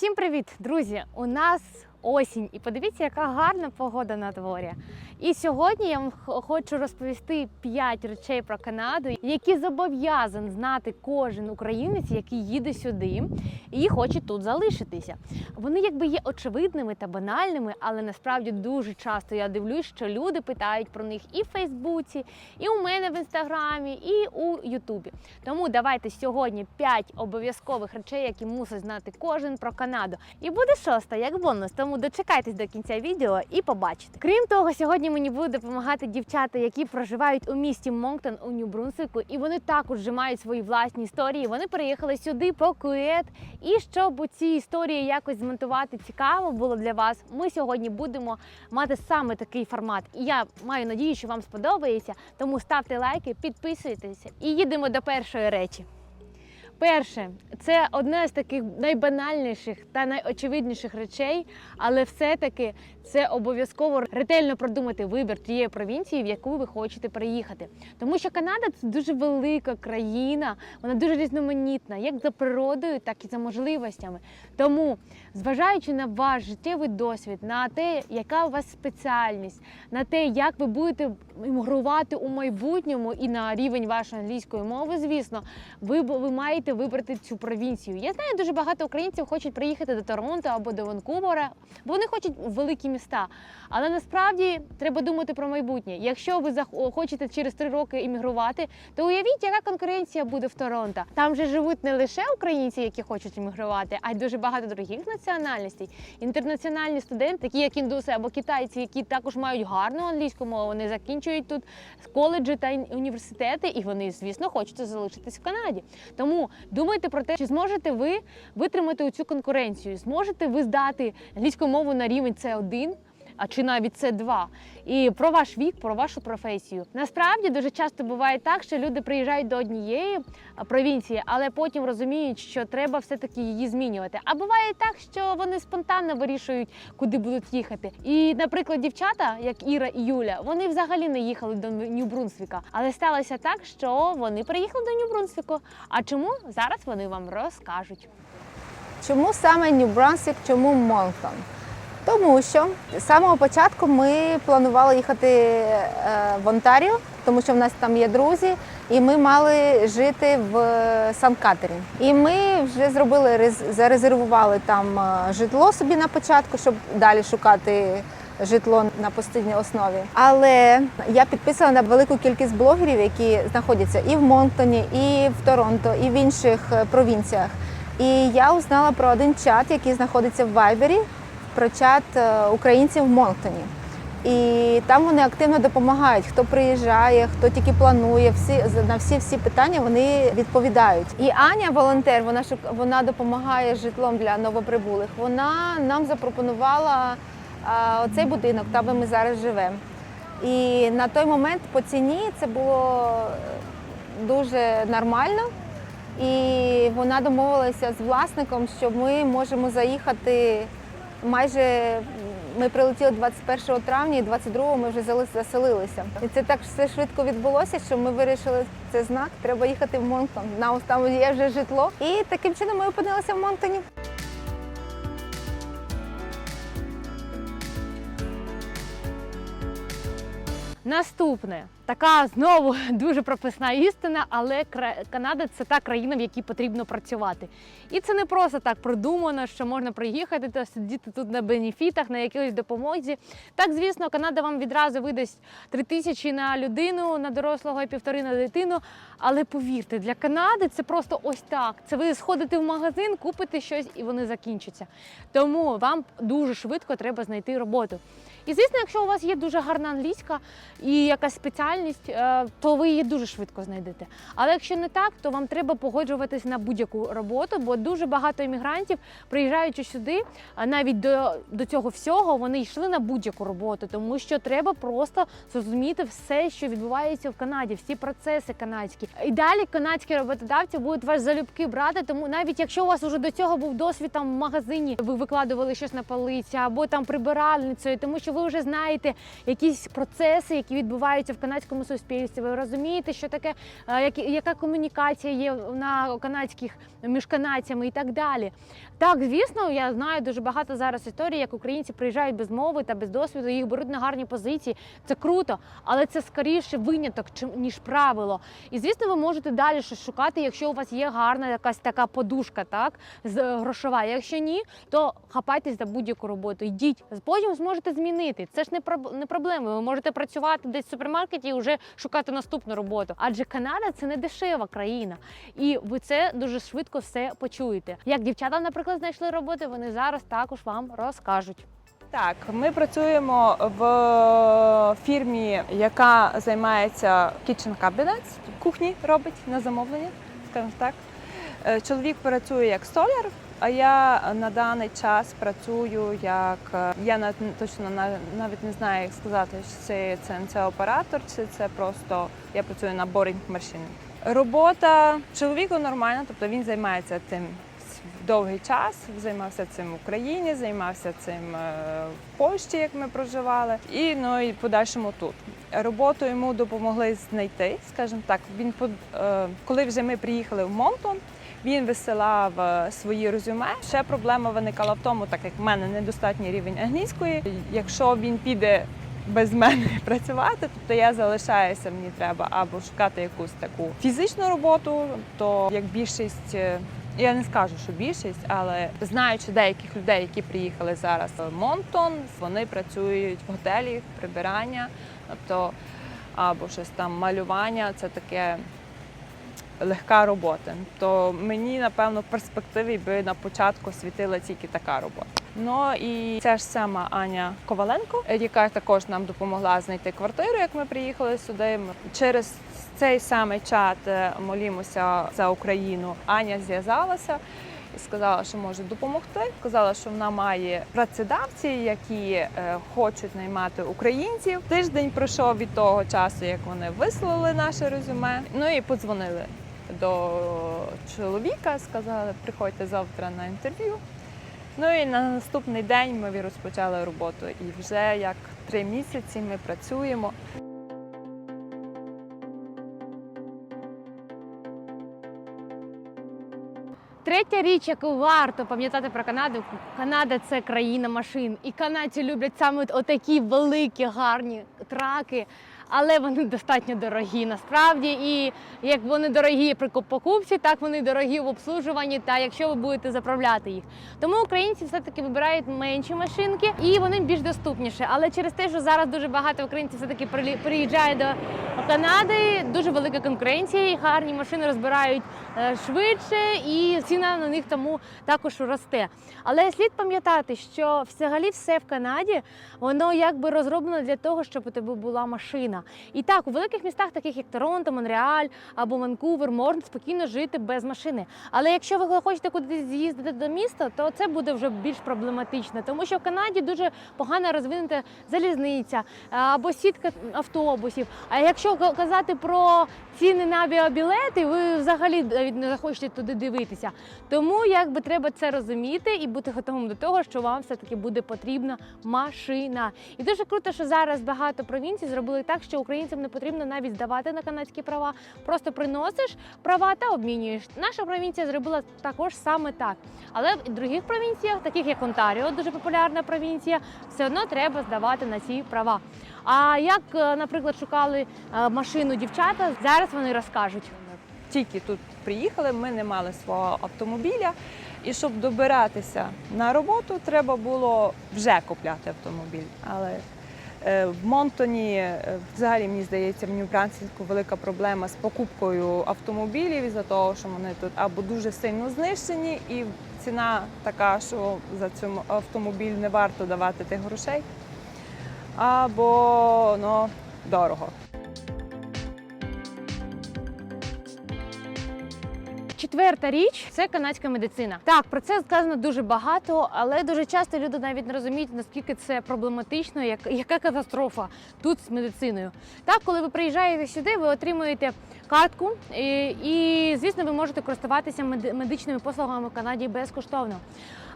Усім привіт, друзі! У нас осінь, і подивіться, яка гарна погода на дворі. І сьогодні я вам хочу розповісти 5 речей про Канаду, які зобов'язаний знати кожен українець, який їде сюди і хоче тут залишитися. Вони якби є очевидними та банальними, але насправді дуже часто я дивлюсь, що люди питають про них і в Фейсбуці, і у мене в інстаграмі, і у Ютубі. Тому давайте сьогодні 5 обов'язкових речей, які мусить знати кожен про Канаду. І буде шоста як бонус. Тому дочекайтесь до кінця відео і побачите. Крім того, сьогодні мені будуть допомагати дівчата, які проживають у місті Монктон у Нью-Брунсвіку, і вони також вже мають свої власні історії. Вони приїхали сюди по кует. І щоб у ці історії якось змонтувати цікаво було для вас, ми сьогодні будемо мати саме такий формат. І я маю надію, що вам сподобається. Тому ставте лайки, підписуйтеся і їдемо до першої речі. Перше, це одне з таких найбанальніших та найочевидніших речей, але все-таки це обов'язково ретельно продумати вибір тієї провінції, в яку ви хочете приїхати. Тому що Канада це дуже велика країна, вона дуже різноманітна, як за природою, так і за можливостями. Тому, зважаючи на ваш життєвий досвід, на те, яка у вас спеціальність, на те, як ви будете іммігрувати у майбутньому і на рівень вашої англійської мови, звісно, ви, ви маєте вибрати цю провінцію. Я знаю, дуже багато українців хочуть приїхати до Торонто або до Ванкувера, бо вони хочуть великі міста. Але насправді треба думати про майбутнє. Якщо ви хочете через три роки іммігрувати, то уявіть, яка конкуренція буде в Торонто. Там же живуть не лише українці, які хочуть іммігрувати, а й дуже багато других національностей. Інтернаціональні студенти, такі як індуси або китайці, які також мають гарну англійську мову, вони закінчують тут коледжі та університети, і вони, звісно, хочуть залишитись в Канаді. Тому думайте про те, чи зможете ви витримати цю конкуренцію, зможете ви здати англійську мову на рівень С1, а чи навіть це 2 і про ваш вік, про вашу професію. Насправді дуже часто буває так, що люди приїжджають до однієї провінції, але потім розуміють, що треба все-таки її змінювати. А буває так, що вони спонтанно вирішують, куди будуть їхати. І, наприклад, дівчата, як Іра і Юля, вони взагалі не їхали до Нью-Брунсвіка, але сталося так, що вони приїхали до Нью-Брунсвіку. А чому зараз вони вам розкажуть? Чому саме Нью-Брансвік, чому Монктон? Тому що з самого початку ми планували їхати е, в Онтаріо, тому що в нас там є друзі, і ми мали жити в Сан-Катері. І ми вже зробили рез- зарезервували там е, житло собі на початку, щоб далі шукати житло на постійній основі. Але я підписана на велику кількість блогерів, які знаходяться і в Монктоні, і в Торонто, і в інших е, провінціях. І я узнала про один чат, який знаходиться в Вайбері, про чат е, українців в Монктоні. І там вони активно допомагають, хто приїжджає, хто тільки планує, всі на всі всі питання вони відповідають. І Аня, волонтер, вона вона допомагає житлом для новоприбулих. Вона нам запропонувала а, оцей будинок, там де ми зараз живемо. І на той момент по ціні це було дуже нормально. І вона домовилася з власником, що ми можемо заїхати майже. Ми прилетіли 21 травня, і 22-го ми вже заселилися. І це так все швидко відбулося, що ми вирішили, це знак, треба їхати в Монктон. Нам там є вже житло. І таким чином ми опинилися в Монктоні. Наступне така знову дуже прописна істина, але Канада це та країна, в якій потрібно працювати. І це не просто так продумано, що можна приїхати та сидіти тут на бенефітах, на якійсь допомозі. Так, звісно, Канада вам відразу видасть три тисячі на людину, на дорослого і півтори на дитину. Але повірте, для Канади це просто ось так. Це ви сходите в магазин, купите щось і вони закінчаться. Тому вам дуже швидко треба знайти роботу. І звісно, якщо у вас є дуже гарна англійська і якась спеціальність, е, то ви її дуже швидко знайдете. Але якщо не так, то вам треба погоджуватись на будь-яку роботу, бо дуже багато іммігрантів, приїжджаючи сюди, навіть до, до цього всього, вони йшли на будь-яку роботу, тому що треба просто зрозуміти все, що відбувається в Канаді, всі процеси канадські. І далі канадські роботодавці будуть вас залюбки брати. Тому навіть якщо у вас уже до цього був досвід там в магазині, ви викладували щось на полиці або там прибиральницею, тому що ви вже знаєте якісь процеси, які відбуваються в канадському суспільстві. Ви розумієте, що таке, е, як- яка комунікація є на канадських між канадцями і так далі. Так, звісно, я знаю дуже багато зараз історій, як українці приїжджають без мови та без досвіду, їх беруть на гарні позиції. Це круто, але це скоріше виняток, ніж правило. І звісно, ви можете далі щось шукати, якщо у вас є гарна якась така подушка, так з е, грошова. Якщо ні, то хапайтесь за будь-яку роботу. Йдіть, потім зможете змінити. Це ж не проб- не проблема. Ви можете працювати десь в супермаркеті і вже шукати наступну роботу. Адже Канада це не дешева країна, і ви це дуже швидко все почуєте. Як дівчата, наприклад, знайшли роботу, вони зараз також вам розкажуть. Так, ми працюємо в фірмі, яка займається kitchen cabinets, кухні робить на замовлення, скажімо так. Е, Чоловік працює як столяр, а я на даний час працюю як е, я на- точно на- навіть не знаю, як сказати, чи це CNC оператор, чи це просто я працюю на борінг машини. Робота чоловіку нормальна, тобто він займається тим довгий час. Займався цим в Україні, займався цим е, в Польщі, як ми проживали, і ну і подальшому тут. Роботу йому допомогли знайти, скажімо так. Він е, коли вже ми приїхали в Монтон. Він висилав е, свої резюме. Ще проблема виникала в тому, так як в мене недостатній рівень англійської. Якщо він піде без мене працювати, тобто я залишаюся, мені треба або шукати якусь таку фізичну роботу, то як більшість. Я не скажу, що більшість, але знаючи деяких людей, які приїхали зараз в Монтон, вони працюють в готелі, прибирання, тобто або щось там малювання, це таке легка робота. То мені, напевно, в перспективі би на початку світила тільки така робота. Ну і ця ж сама Аня Коваленко, яка також нам допомогла знайти квартиру, як ми приїхали сюди. Через цей самий чат е, молімося за Україну. Аня зв'язалася. і Сказала, що може допомогти. Сказала, що вона має працедавці, які е, хочуть наймати українців. Тиждень пройшов від того часу, як вони вислали наше резюме. Ну і подзвонили до чоловіка, сказали, приходьте завтра на інтерв'ю. Ну і на наступний день ми розпочали роботу. І вже як три місяці ми працюємо. Третя річ, яку варто пам'ятати про Канаду, Канада це країна машин. І канадці люблять саме отакі великі, гарні траки, але вони достатньо дорогі насправді. І як вони дорогі при покупці, так вони дорогі в обслужуванні та якщо ви будете заправляти їх. Тому українці все-таки вибирають менші машинки і вони більш доступніші. Але через те, що зараз дуже багато українців все-таки приїжджає до Канади, дуже велика конкуренція, і гарні машини розбирають е, швидше, і ціна на них тому також росте. Але слід пам'ятати, що взагалі все в Канаді воно якби розроблено для того, щоб у тебе була машина. І так, у великих містах, таких як Торонто, Монреаль або Ванкувер, можна спокійно жити без машини. Але якщо ви хочете кудись з'їздити до міста, то це буде вже більш проблематично, тому що в Канаді дуже погано розвинута залізниця е, або сітка автобусів. А якщо казати про ціни на авіабілети, ви взагалі не захочете туди дивитися. Тому якби треба це розуміти і бути готовим до того, що вам все таки буде потрібна машина. І дуже круто, що зараз багато провінцій зробили так, що українцям не потрібно навіть здавати на канадські права. Просто приносиш права та обмінюєш. Наша провінція зробила також саме так. Але в других провінціях, таких як Онтаріо, дуже популярна провінція, все одно треба здавати на ці права. А як, е, наприклад, шукали е, машину дівчата, зараз вони розкажуть. Тільки тут приїхали, ми не мали свого автомобіля. І щоб добиратися на роботу, треба було вже купляти автомобіль. Але в Монтоні, е, взагалі, мені здається, в Нью-Брансінську велика проблема з покупкою автомобілів із-за того, що вони тут або дуже сильно знищені, і ціна така, що за цю автомобіль не варто давати тих грошей, або ну, дорого. Четверта річ це канадська медицина. Так, про це сказано дуже багато, але дуже часто люди навіть не розуміють, наскільки це проблематично, як, яка катастрофа тут з медициною. Так, коли ви приїжджаєте сюди, ви отримуєте картку, і, і звісно, ви можете користуватися медичними послугами в Канаді безкоштовно.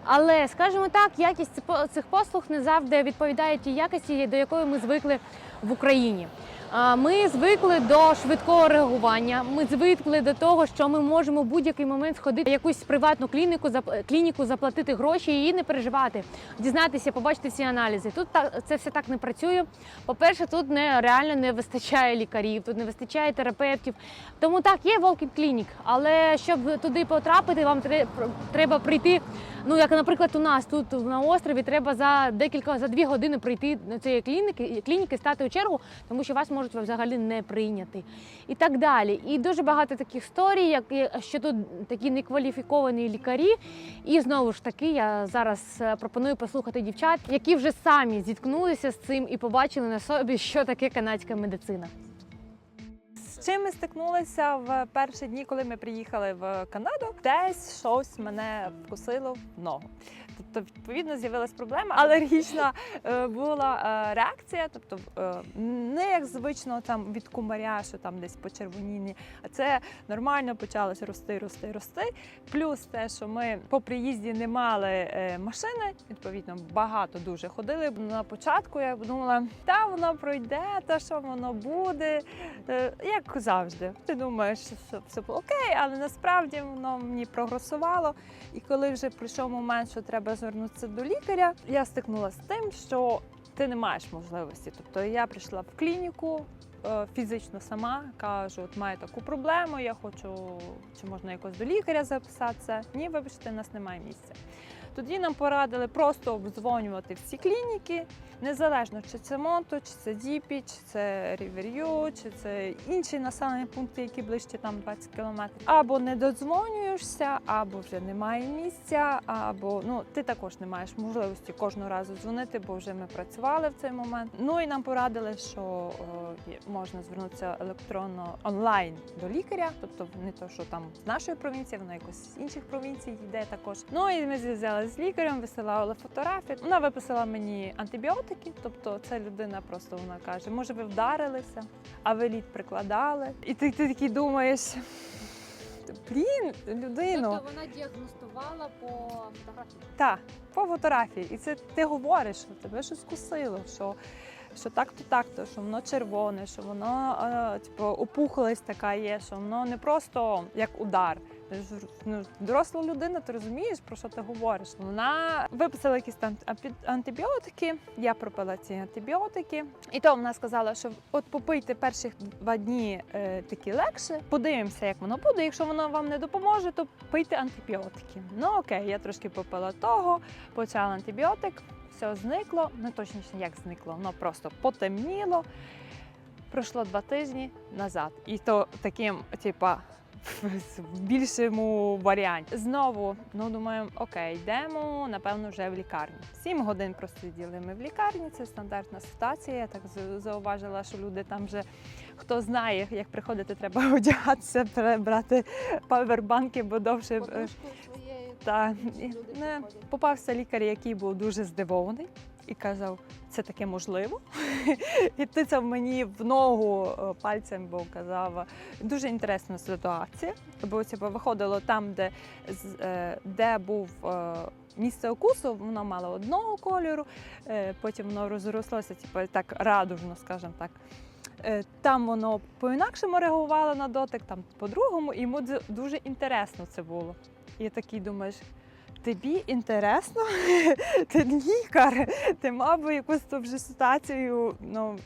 Але скажімо так, якість цих- послуг не завжди відповідає тій якості, до якої ми звикли в Україні. Ми звикли до швидкого реагування. Ми звикли до того, що ми можемо в будь-який момент сходити в якусь приватну клініку, клініку, заплатити гроші і не переживати, дізнатися, побачити всі аналізи. Тут це все так не працює. По-перше, тут не реально не вистачає лікарів, тут не вистачає терапевтів. Тому так, є walk-in клінік, але щоб туди потрапити, вам треба прийти. Ну, як, наприклад, у нас тут на острові треба за декілька за дві години прийти до цієї клініки, клініки, стати у чергу, тому що вас можуть взагалі не прийняти. І так далі. І дуже багато таких історій, як що тут такі некваліфіковані лікарі. І знову ж таки, я зараз е, пропоную послухати дівчат, які вже самі зіткнулися з цим і побачили на собі, що таке канадська медицина. З чим ми стикнулися в перші дні, коли ми приїхали в Канаду, десь щось мене вкусило в ногу. Тобто, відповідно, з'явилась проблема, алергічна е, була е, реакція, тобто е, не як звично там від кумаря, що там десь почервоніні, а це нормально почалося рости, рости, рости. Плюс те, що ми по приїзді не мали машини, відповідно, багато дуже ходили. На початку я думала, та воно пройде, та що воно буде. Як завжди, ти думаєш, що все, все було окей, але насправді воно мені прогресувало. І коли вже прийшов момент, що треба звернутися до лікаря, я стикнулася з тим, що ти не маєш можливості. Тобто я прийшла в клініку. е, Фізично сама кажу, от маю таку проблему, я хочу, чи можна якось до лікаря записатися. Ні, вибачте, у нас немає місця. Тоді нам порадили просто обдзвонювати всі клініки, незалежно чи це Монто, чи це Діпі, чи це Рівер'ю, чи це інші населені пункти, які ближче там 20 кілометрів. Або не додзвонюєшся, або вже немає місця, або ну ти також не маєш можливості кожного разу дзвонити, бо вже ми працювали в цей момент. Ну і нам порадили, що є- можна звернутися електронно онлайн до лікаря, тобто не то, що там з нашої провінції, воно якось з інших провінцій йде також. Ну і ми зв'язалися з лікарем, висилали фотографії. Вона виписала мені антибіотики, тобто це людина просто вона каже, може, ви вдарилися, а ви лід прикладали. І ти, ти такий думаєш. Блін, людину. Тобто вона діагностувала по фотографії. Так, по фотографії. І це ти говориш, що тебе щось кусило, що, що так-то так-то, що воно червоне, що воно е, типу, опухлость така є, що воно не просто як удар. Ну, доросла людина, ти розумієш, про що ти говориш. Вона виписала якісь там антибіотики, я пропила ці антибіотики. І то вона сказала, що от попийте перших два дні е, такі легше, подивимося, як воно буде. Якщо воно вам не допоможе, то пийте антибіотики. Ну окей, я трошки попила того, почала антибіотик, все зникло. Ну точніше, як зникло, воно просто потемніло. Пройшло два тижні назад. І то таким, типа. В більшому варіанті. Знову, ну думаємо, окей, йдемо, напевно, вже в лікарню. Сім годин просиділи ми в лікарні, це стандартна ситуація. Я так зауважила, що люди там вже хто знає, як приходити, треба одягатися, брати павербанки, бо довше. е, та не попався лікар, який був дуже здивований і казав, це таке можливо. І тицяв мені в ногу е, пальцем, бо казав, дуже інтересна ситуація. Бо типу, виходило там, де, е, де був. е, Місце укусу воно мало одного кольору, е, потім воно розрослося, типу, так радужно, скажімо так. Е, Там воно по-інакшому реагувало на дотик, там по-другому, і йому дуже інтересно це було. І такий думаєш, тобі інтересно? Ти лікар, ти мав би якусь ту вже ситуацію. Ну,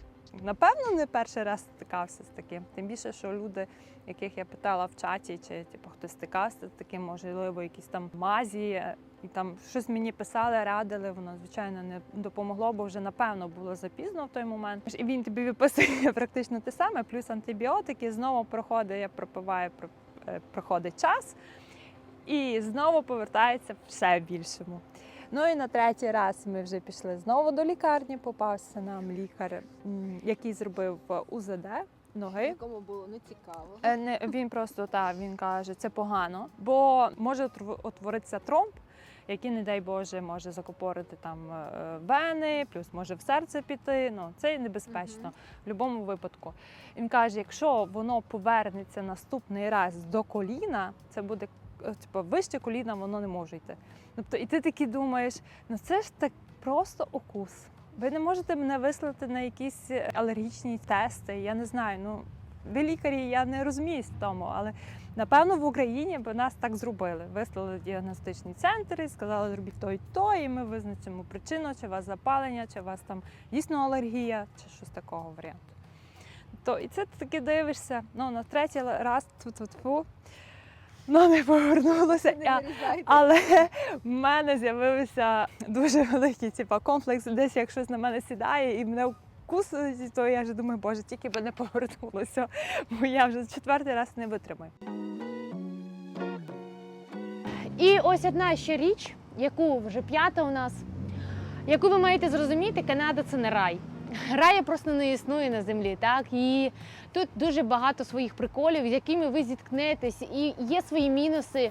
напевно, не перший раз стикався з таким. Тим більше, що люди, яких я питала в чаті, чи типу, хтось стикався з таким, можливо, якісь там мазі, і там щось мені писали, радили, воно, звичайно, не допомогло, бо вже напевно було запізно в той момент. І він тобі виписує практично те саме, плюс антибіотики, знову проходить, я пропиваю, е, проходить час і знову повертається все більшому. Ну і на третій раз ми вже пішли знову до лікарні. Попався нам лікар, який зробив УЗД ноги. Кому було не цікаво. Е, Не, він просто так, він каже, це погано, бо може утворитися тромб, який, не дай Боже, може закупорити там е, вени, плюс може в серце піти. Ну це небезпечно Мгм. в будь-якому випадку. Він каже, якщо воно повернеться наступний раз до коліна, це буде е, типу, вище коліна воно не може йти. Тобто, і ти такий думаєш, ну це ж так просто укус. Ви не можете мене вислати на якісь алергічні тести. Я не знаю. Ну ви лікарі, я не розуміюсь в тому, але напевно в Україні б нас так зробили. Вислали в діагностичний центр і сказали, зробіть то і то, і ми визначимо причину, чи у вас запалення, чи у вас там дійсно алергія, чи щось такого варіанту. То і це ти таки дивишся. Ну на третій раз тьфу-тьфу-тьфу, ну не повернулося. Я- але в мене з'явився дуже великий типа, комплекс, десь як щось на мене сідає і мене вкусують, то я вже думаю, боже, тільки би не повернулося, бо я вже четвертий раз не витримаю. І ось одна ще річ, яку вже п'ята у нас, яку ви маєте зрозуміти, Канада це не рай. Рая просто не існує на землі, так і тут дуже багато своїх приколів, з якими ви зіткнетесь, і є свої мінуси,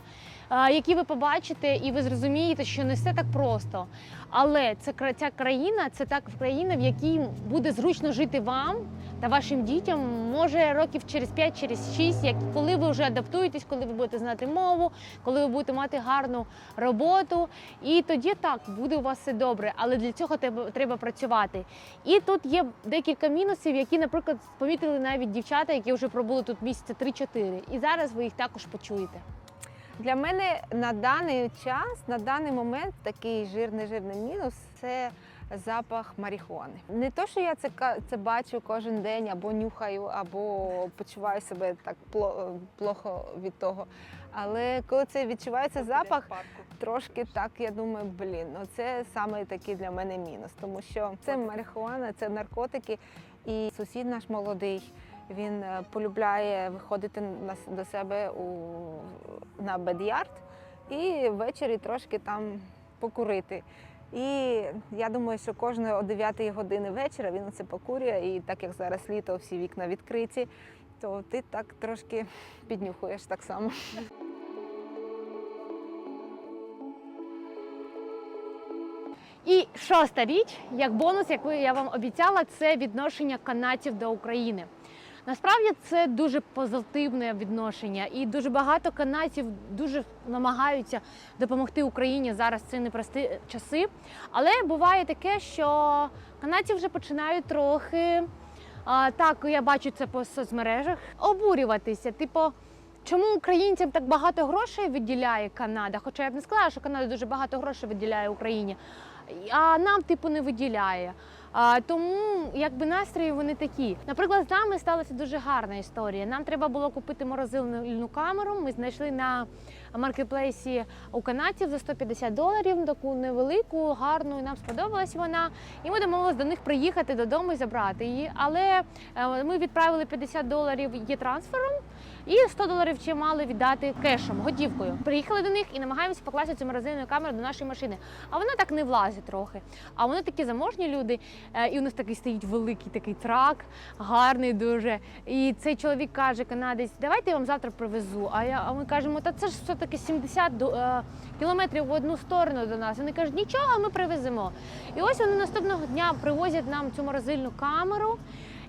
які ви побачите, і ви зрозумієте, що не все так просто. Але це ця країна, це так країна, в якій буде зручно жити вам та вашим дітям. Може років через 5, через 6, як коли ви вже адаптуєтесь, коли ви будете знати мову, коли ви будете мати гарну роботу. І тоді так буде у вас все добре. Але для цього треба, працювати. І тут є декілька мінусів, які, наприклад, помітили навіть дівчата, які вже пробули тут місяця 3-4. І зараз ви їх також почуєте. Для мене на даний час, на даний момент, такий жирний жирний мінус це запах марихуани. Не то, що я це ка- це бачу кожен день, або нюхаю, або почуваю себе так плохо від того. Але коли це відчувається запах, трошки так я думаю, блін, ну це саме такий для мене мінус, тому що це марихуана, це наркотики, і сусід наш молодий. Він е, полюбляє виходити до себе у, на бедярд і ввечері трошки там покурити. І я думаю, що кожної о 9 години вечора він це покурює, і так як зараз літо, всі вікна відкриті, то ти так трошки піднюхуєш так само. І шоста річ, як бонус, яку я вам обіцяла, це відношення канадців до України. Насправді це дуже позитивне відношення, і дуже багато канадців дуже намагаються допомогти Україні зараз. Ці непрості часи. Але буває таке, що канадці вже починають трохи а, так, я бачу це по соцмережах, обурюватися. Типу, чому українцям так багато грошей виділяє Канада? Хоча я б не сказала, що Канада дуже багато грошей виділяє Україні, а нам, типу, не виділяє. Тому якби настрої вони такі. Наприклад, з нами сталася дуже гарна історія. Нам треба було купити морозильну камеру. Ми знайшли на маркетплейсі у канадців за 150 доларів, таку невелику, гарну. і Нам сподобалась вона. І ми домовилися до них приїхати додому і забрати її. Але е, ми відправили 50 доларів є трансфером. І 100 доларів ще мали віддати кешем, готівкою. Приїхали до них і намагаємося покласти цю морозильну камеру до нашої машини. А вона так не влазить трохи. А вони такі заможні люди, е, і у нас такий стоїть великий такий трак, гарний дуже. І цей чоловік каже, канадець, давайте я вам завтра привезу. А я а ми кажемо, та це ж все таки 70 е, кілометрів в одну сторону до нас. Вони кажуть, нічого, ми привеземо. І ось вони наступного дня привозять нам цю морозильну камеру.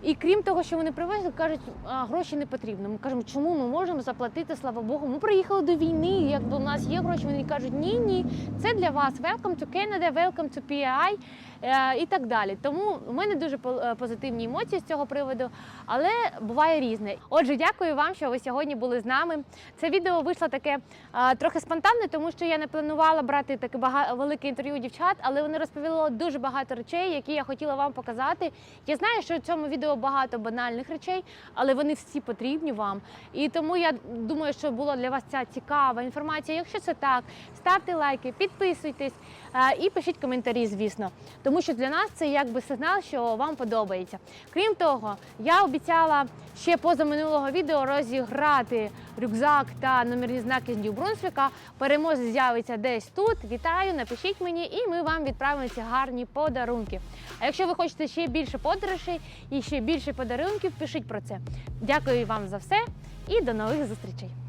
І крім того, що вони привезли, кажуть, а, гроші не потрібно. Ми кажемо, чому ми можемо заплатити, слава Богу. Ми приїхали до війни, якби у нас є гроші. Вони кажуть, ні, ні, це для вас. Welcome to Canada, welcome to PI і так далі. Тому у мене дуже е, позитивні емоції з цього приводу, але буває різне. Отже, дякую вам, що ви сьогодні були з нами. Це відео вийшло таке е, трохи спонтанне, тому що я не планувала брати таке велике інтерв'ю дівчат, але вони розповіли дуже багато речей, які я хотіла вам показати. Я знаю, що в цьому відео багато банальних речей, але вони всі потрібні вам. І тому я думаю, що була для вас ця цікава інформація. Якщо це так, ставте лайки, підписуйтесь е, і пишіть коментарі, звісно. Тому що для нас це якби сигнал, що вам подобається. Крім того, я обіцяла ще поза минулого відео розіграти рюкзак та номерні знаки з Нью-Брунсвіка. Переможець з'явиться десь тут. Вітаю, напишіть мені, і ми вам відправимо ці гарні подарунки. А якщо ви хочете ще більше подорожей і ще більше подарунків, пишіть про це. Дякую вам за все і до нових зустрічей.